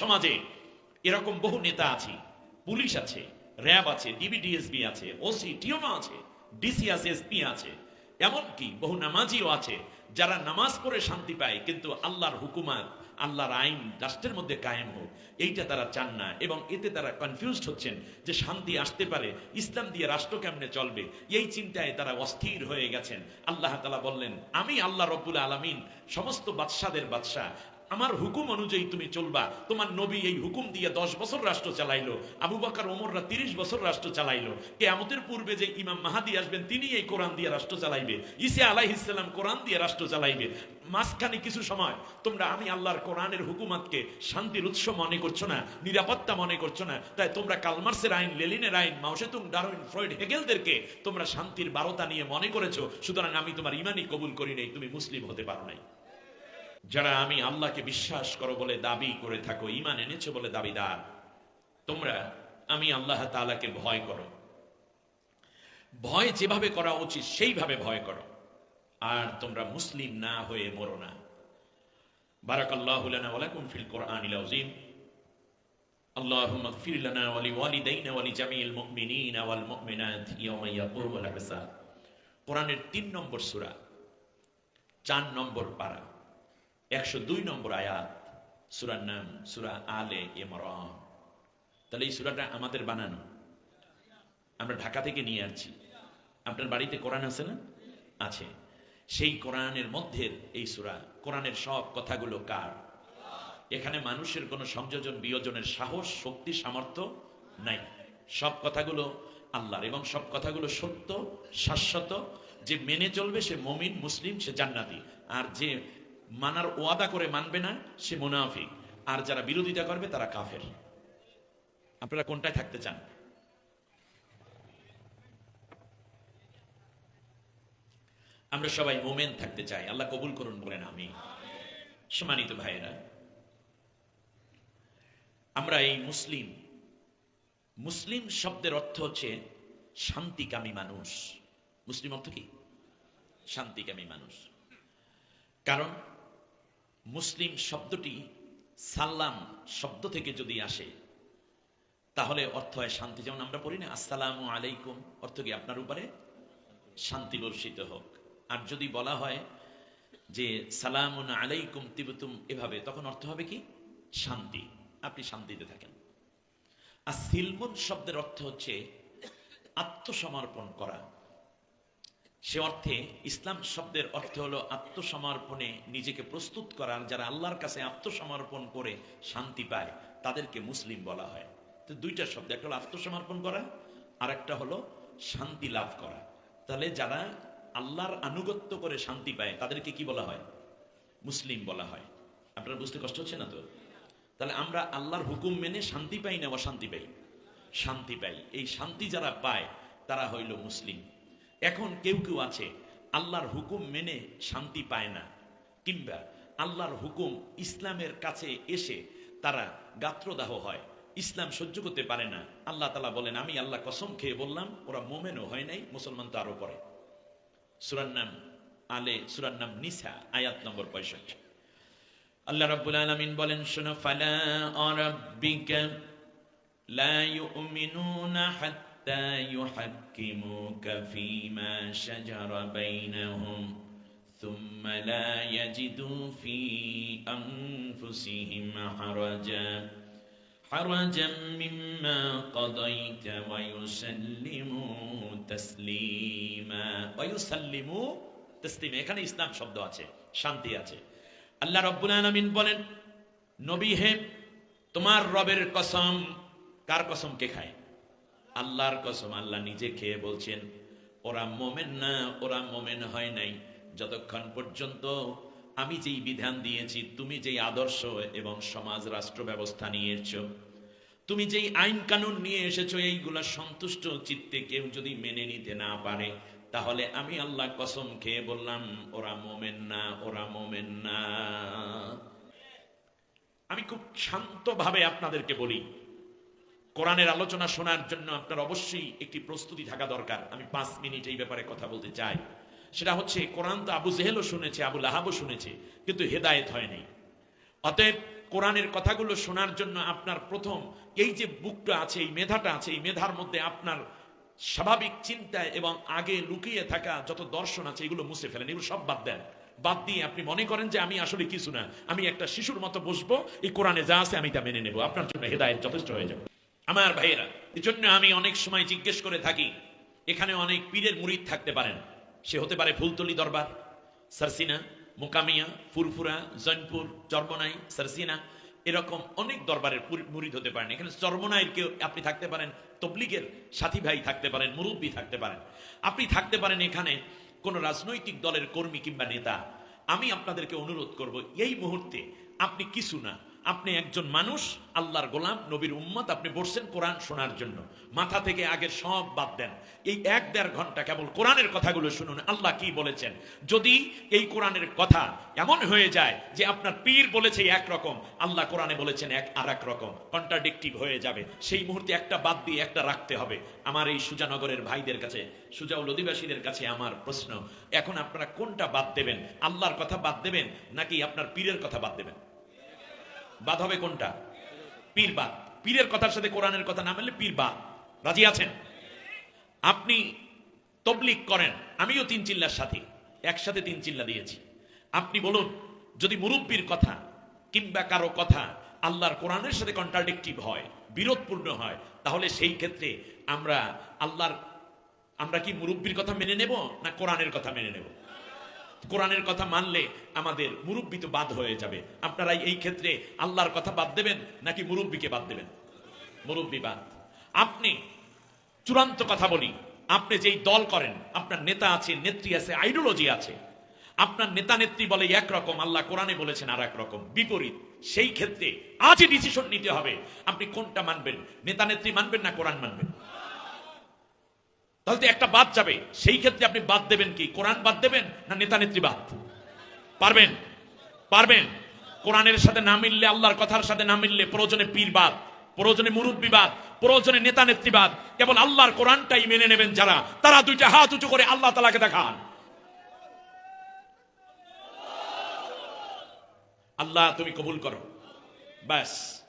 সমাজে এরকম বহু নেতা আছে, পুলিশ আছে, র্যাব আছে, ডিবিডিএসবি আছে ওসি টিওমা আছে ডিসি আছে এসপি আছে, এমনকি বহু নামাজিও আছে, যারা নামাজ পড়ে শান্তি পায়, কিন্তু আল্লাহর হুকুমাত, আল্লাহর আইন রাষ্ট্রের মধ্যে কায়েম হোক, এইটা তারা চান না এবং এতে তারা কনফিউজড হচ্ছেন যে শান্তি আসতে পারে, ইসলাম দিয়ে রাষ্ট্র কেমনে চলবে, এই চিন্তায় তারা অস্থির হয়ে গেছেন। আল্লাহ তালা বললেন, আমি আল্লাহ রব্বুল আলমিন, সমস্ত বাদশাদের বাদশাহ আমার হুকুম অনুযায়ী তুমি চলবা। তোমার নবী এই হুকুম দিয়ে দশ বছর রাষ্ট্র চালাইলো। আবু বাকার, ওমররা তিরিশ বছর রাষ্ট্র চালাইলো। কেয়ামতের পূর্বে যে ইমাম মাহাদি আসবেন, তিনি এই কোরআন দিয়ে রাষ্ট্র চালাইবে। ইসে আলাইহিসাল্লাম কোরআন দিয়ে রাষ্ট্র চালাইবে। মাঝখানে কিছু সময় তোমরা আমি আল্লাহর কোরআনের হুকুমাতকে শান্তির উৎস মনে করছ না, নিরাপত্তা মনে করছ না, তাই তোমরা কালমার্সের আইন, লেলিনের আইন মাউসেতুং ডারউইন, ফ্রয়েড, হেগেলদেরকে তোমরা শান্তির বারতা নিয়ে মনে করেছ। সুতরাং আমি তোমার ইমানই কবুল করি নাই, তুমি মুসলিম হতে পারো নাই। যারা আমি আল্লাহকে বিশ্বাস করো বলে দাবি করে থাকো ইমান এনেছো বলে দাবিদার তোমরা আমি আল্লাহ তাআলাকে ভয় করো ভয় যেভাবে করা উচিত সেইভাবে ভয় করো আর তোমরা মুসলিম না হয়ে মরো না বারাকাল্লাহু লানা ওয়া লাকুম ফিল কোরআনিল আযীম اللهم اغفر لنا ولوالدينا ولجميع المؤمنين والمؤمنات يوم يقوم الحساب কোরআনের তিন নম্বর সূরা চার নম্বর পারা একশো দুই নম্বর আয়াত সুরার নাম, সুরা আলে ইমরান। তাহলে এই সুরাটা আমাদের বানানো। আমরা ঢাকা থেকে নিয়ে আসছি। আপনার বাড়িতে কোরআন আছে না? আছে। সেই কোরআনের মধ্যে এই সুরা, কোরআনের সব কথাগুলো কার? এখানে মানুষের কোনো সংযোজন, বিয়োজনের সাহস, শক্তি, সামর্থ্য নাই। সব কথাগুলো আল্লাহর এবং সব কথাগুলো সত্য, শাশ্বত। যে মেনে চলবে সে মমিন, মুসলিম, সে জান্নাতি। আর যে মানার ওয়াদা করে মানবে না, সে মুনাফিক। আর যারা বিরোধিতা করবে, তারা কাফের। আপনারা কোনটায় থাকতে চান? আমরা সবাই মোমেন থাকতে চাই। আল্লাহ কবুল করুন বলেন আমি সম্মানিত ভাইয়েরা, আমরা এই মুসলিম মুসলিম শব্দের অর্থ হচ্ছে শান্তিকামী মানুষ। মুসলিম অর্থ কি? শান্তিকামী মানুষ। কারণ মুসলিম শব্দটি সাল্লাম শব্দ থেকে যদি আসে, তাহলে অর্থ হয় শান্তি। যেমন আমরা পড়ি না, আসসালামু আলাইকুম, অর্থ কি আপনার উপরে? শান্তি বর্ষিত হোক। আর যদি বলা হয় যে সালামুন আলাইকুম তিবতুম, এভাবে, তখন অর্থ হবে কি? শান্তি। আপনি শান্তিতে থাকেন। আর সিলমুন শব্দের অর্থ হচ্ছে আত্মসমর্পণ করা। সে অর্থে ইসলাম শব্দের অর্থ হলো আত্মসমর্পণে নিজেকে প্রস্তুত করার, যারা আল্লাহর কাছে আত্মসমর্পণ করে শান্তি পায়, তাদেরকে মুসলিম বলা হয়। তো দুইটা শব্দ, একটা হলো আত্মসমর্পণ করা আর একটা হলো শান্তি লাভ করা। তাহলে যারা আল্লাহর আনুগত্য করে শান্তি পায়, তাদেরকে কি বলা হয়? মুসলিম বলা হয়। আপনার বুঝতে কষ্ট হচ্ছে না তো? তাহলে আমরা আল্লাহর হুকুম মেনে শান্তি পাই না অশান্তি পাই? শান্তি পাই। এই শান্তি যারা পায়, তারা হইল মুসলিম। এখন কেউ কেউ আছে, আল্লাহর হুকুম মেনে শান্তি পায় না। কিংবা আল্লাহর হুকুম ইসলামের কাছে এসে তারা গাত্রদাহ হয়, ইসলাম সহ্য করতে পারে না। আল্লাহ তালা বলেন, আমি আল্লাহ কসম খেয়ে বললাম, ওরা মোমেনও হয় নাই, মুসলমান তো আরও পরে। সুরার নাম আলে, সুরার নাম নিসা, আয়াত নম্বর পঁয়ষট্টি। আল্লাহ রাব্বুল আলামিন বলেন, শোনো, ফালা রাব্বিকা লা ইউমিনুনা ইউহাক্কিমুকা ফীমা শাজারা বাইনাহুম ثم لا يجدوا في أنفسهم حرجا حرجا مما قضيت ويسلموا تسليما ويسلموا تسليما এখানে ইসলাম শব্দ আছে শান্তি আছে আল্লাহ রব্বুল আলামিন বলেন নবী হে তোমার রবের কসম কার কসম কে খায় আল্লাহর কসম আল্লাহ নিজে খেয়ে বলছেন, ওরা মোমেন না, ওরা মোমেন হয় নাই। যতক্ষণ পর্যন্ত আমি যেই বিধান দিয়েছি, তুমি যেই আদর্শ এবং সমাজ রাষ্ট্র ব্যবস্থা নিয়ে এসছো তুমি যেই আইন কানুন নিয়ে এসেছ, এইগুলা সন্তুষ্ট চিত্তে কেউ যদি মেনে নিতে না পারে, তাহলে আমি আল্লাহ কসম খেয়ে বললাম, ওরা মোমেন না, ওরা মোমেন না। আমি খুব শান্তভাবে আপনাদেরকে বলি কোরআনের আলোচনা শোনার জন্য আপনার অবশ্যই একটি প্রস্তুতি থাকা দরকার। আমি পাঁচ মিনিট এই ব্যাপারে কথা বলতে চাই। সেটা হচ্ছে, কোরআন তো আবু জেহেলও শুনেছে, আবু লাহাবও শুনেছে, কিন্তু হেদায়েত হয়নি অতএব কোরআনের কথাগুলো শোনার জন্য আপনার প্রথম এই যে বুকটা আছে, এই মেধাটা আছে, এই মেধার মধ্যে আপনার স্বাভাবিক চিন্তা এবং আগে লুকিয়ে থাকা যত দর্শন আছে, এগুলো মুছে ফেলেন, এগুলো সব বাদ দেন। বাদ দিয়ে আপনি মনে করেন যে আমি আসলে কিছু না। আমি একটা শিশুর মতো বসবো, এই কোরআনে যা আছে আমি তা মেনে নেব। আপনার জন্য হেদায়ত যথেষ্ট হয়ে যাবে। আমার ভাইয়েরা এই জন্য আমি অনেক সময় জিজ্ঞেস করে থাকি, এখানে অনেক পীরের মুরিদ থাকতে পারেন। সে হতে পারে ফুলতলি দরবার, সারসিনা, মোকামিয়া, ফুরফুরা, জৈনপুর, চর্মনাই, সারসিনা, এরকম অনেক দরবারের মুরিদ হতে পারেন। এখানে চর্মনাইয়ের কেউ আপনি থাকতে পারেন, তবলিগের সাথী ভাই থাকতে পারেন, মুরব্বী থাকতে পারেন। আপনি থাকতে পারেন এখানে কোন রাজনৈতিক দলের কর্মী কিংবা নেতা। আমি আপনাদেরকে অনুরোধ করব, এই মুহূর্তে আপনি কিছু না আপনি একজন মানুষ, আল্লাহর গোলাম, নবীর উম্মত, আপনি বসছেন কোরআন শোনার জন্য। মাথা থেকে আগের সব বাদ দেন। এই এক দেড় ঘণ্টা কেবল কোরআনের কথাগুলো শুনুন, আল্লাহ কি বলেছেন? যদি এই কোরআনের কথা এমন হয়ে যায় যে আপনার পীর বলেছে একরকম আল্লাহ কোরআনে বলেছেন এক আর এক রকম কন্ট্রাডিক্টিভ হয়ে যাবে। সেই মুহূর্তে একটা বাদ দিয়ে একটা রাখতে হবে। আমার এই সুজানগরের ভাইদের কাছে, সুজাউল অধিবাসীদের কাছে আমার প্রশ্ন, এখন আপনারা কোনটা বাদ দেবেন? আল্লাহর কথা বাদ দেবেন নাকি আপনার পীরের কথা বাদ দেবেন? বাদ হবে কোনটা? পীর বাদ। পীরের কথার সাথে কোরআনের কথা না মানলে পীর বাদ। রাজি আছেন? আপনি তবলিক করেন। আমিও তিন চিল্লার সাথে। একসাথে তিন চিল্লা দিয়েছি। আপনি বলুন, যদি মুরব্বীর কথা কিংবা কারও কথা আল্লাহর কোরআনের সাথে কন্ট্রাডিক্টিভ হয়, বিরোধপূর্ণ হয়, তাহলে সেই ক্ষেত্রে আমরা আল্লাহর, আমরা কি মুরব্বীর কথা মেনে নেব না কোরআনের কথা মেনে নেব? কোরআনের কথা মানলে আমাদের মুরব্বী তো বাদ হয়ে যাবে। আপনারা এই ক্ষেত্রে আল্লাহর কথা বাদ দেবেন নাকি মুরব্বীকে বাদ দেবেন? মুরব্বী বাদ। আপনি চূড়ান্ত কথা বলি। আপনি যেই দল করেন, আপনার নেতা আছে, নেত্রী আছে, আইডিওলজি আছে। আপনার নেতা নেত্রী বলে একরকম আল্লাহ কোরআনে বলেছেন আর রকম। বিপরীত, সেই ক্ষেত্রে আজই ডিসিশন নিতে হবে। আপনি কোনটা মানবেন? নেতা নেত্রী মানবেন না কোরআন মানবেন? তাহলে তো একটা বাদ যাবে। সেই ক্ষেত্রে আপনি বাদ দেবেন কি? কোরআন বাদ দেবেন না নেতা নেত্রী বাদ? পারবেন? পারবেন? কোরআনের সাথে না মিললে, আল্লাহর কথার সাথে না মিললে প্রয়োজনে পীর বাদ, প্রয়োজনে মুরব্বী বাদ, প্রয়োজনে নেতা নেত্রীবাদ কেবল আল্লাহর কোরআনটাই মেনে নেবেন যারা, তারা দুইটা হাত উঁচু করে আল্লাহ তালাকে দেখান। আল্লাহ তুমি কবুল করো। ব্যাস।